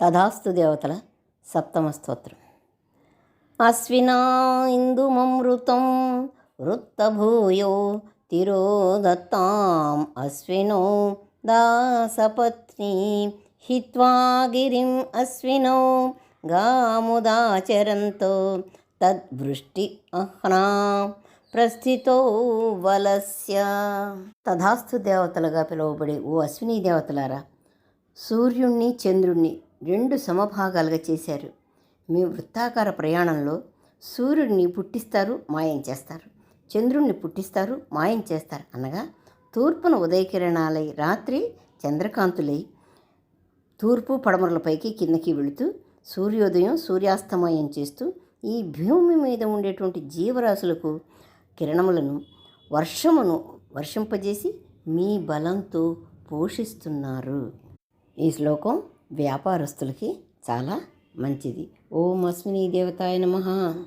తథాస్తు దేవతల సప్తమ స్తోత్రం. అశ్వినా ఇందుమమృతం వృత్తభూయో తిరోదత్తాం అశ్వినో దాసపత్ని హిత్వా గిరిం అశ్వినో గాముదాచరంతో తద్వృష్టి అహ్నా ప్రస్థితో వలస్య. తథాస్తు దేవతలుగా పిలువబడే ఓ అశ్విని దేవతలారా సూర్యుణ్ణి చంద్రుణ్ణి రెండు సమభాగాలుగా చేశారు. మీ వృత్తాకార ప్రయాణంలో సూర్యుడిని పుట్టిస్తారు మాయం చేస్తారు. చంద్రుణ్ణి పుట్టిస్తారు మాయం చేస్తారు అనగా తూర్పున ఉదయకిరణాలై రాత్రి చంద్రకాంతులై తూర్పు పడమరలపైకి కిందకి వెళుతూ సూర్యోదయం సూర్యాస్తమయం చేస్తూ ఈ భూమి మీద ఉండేటువంటి జీవరాశులకు కిరణములను వర్షమును వర్షింపజేసి మీ బలంతో పోషిస్తున్నారు. ఈ శ్లోకం వ్యాపారస్తులకి చాలా మంచిది. ఓం అస్మిని దేవతాయ నమ.